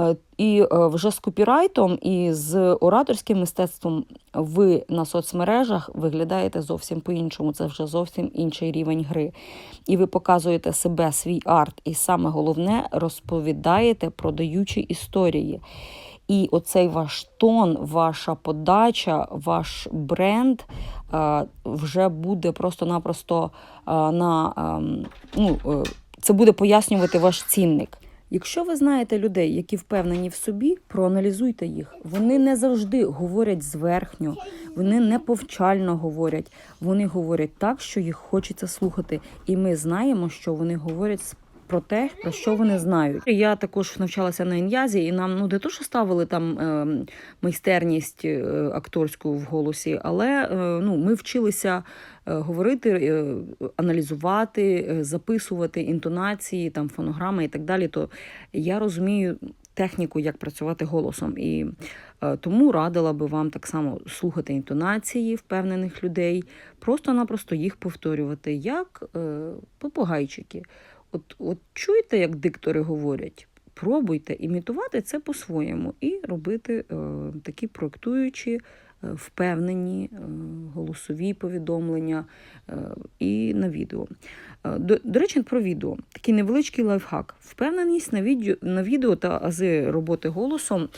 Е, І е, вже з копірайтом і з ораторським мистецтвом ви на соцмережах виглядаєте зовсім по-іншому. Це вже зовсім інший рівень гри. І ви показуєте себе, свій арт, і саме головне розповідаєте, продаючи історії. І оцей ваш тон, ваша подача, ваш бренд е, вже буде просто-напросто на ем, ну, це буде пояснювати ваш цінник. Якщо ви знаєте людей, які впевнені в собі, проаналізуйте їх. Вони не завжди говорять зверхньо, вони не повчально говорять. Вони говорять так, що їх хочеться слухати. І ми знаємо, що вони говорять з- про те, про що вони знають. Я також навчалася на ін'язі, і нам ну не то, що ставили там е, майстерність акторську в голосі, але е, ну, ми вчилися е, говорити, е, аналізувати, е, записувати інтонації, там фонограми і так далі. То я розумію техніку, як працювати голосом. І е, тому радила би вам так само слухати інтонації впевнених людей, просто-напросто їх повторювати, як е, попугайчики. От, от чуєте, як диктори говорять? Пробуйте імітувати це по-своєму і робити е, такі проектуючі, е, впевнені е, голосові повідомлення е, і на відео. Е, До, до речі, про відео. Такий невеличкий лайфхак. Впевненість на відео, на відео та ази роботи голосом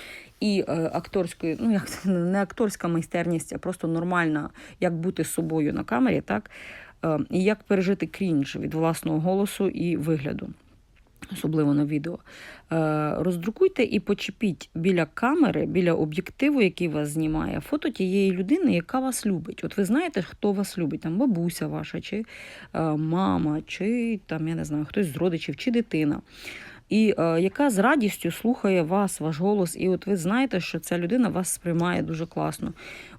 і е, акторської, ну як не акторська майстерність, а просто нормальна, як бути собою на камері, так? Е, і як пережити крінж від власного голосу і вигляду. Особливо на відео. Е, Роздрукуйте і почепіть біля камери, біля об'єктиву, який вас знімає, фото тієї людини, яка вас любить. От ви знаєте, хто вас любить, там бабуся ваша, чи е, мама, чи там, я не знаю, хтось з родичів, чи дитина. І е, яка з радістю слухає вас, ваш голос, і от ви знаєте, що ця людина вас сприймає дуже класно.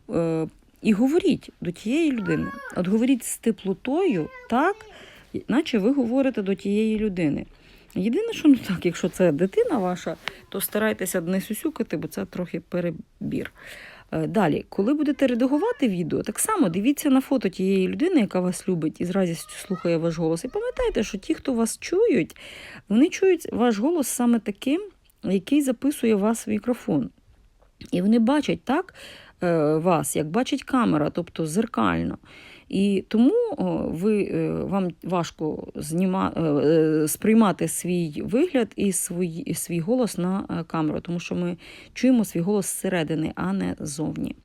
Е, і говоріть до тієї людини. От говоріть з теплотою, так, наче ви говорите до тієї людини. Єдине, що ну так, якщо це дитина ваша, то старайтеся не сюсюкати, бо це трохи перебір. Е, Далі, коли будете редагувати відео, так само дивіться на фото тієї людини, яка вас любить і з радістю слухає ваш голос. І пам'ятайте, що ті, хто вас чують, вони чують ваш голос саме таким, який записує вас в мікрофон. І вони бачать так вас, як бачить камера, тобто зеркально. І тому ви, е, вам важко зніма, е, е, сприймати свій вигляд і свій, і свій голос на е, камеру, тому що ми чуємо свій голос зсередини, а не ззовні.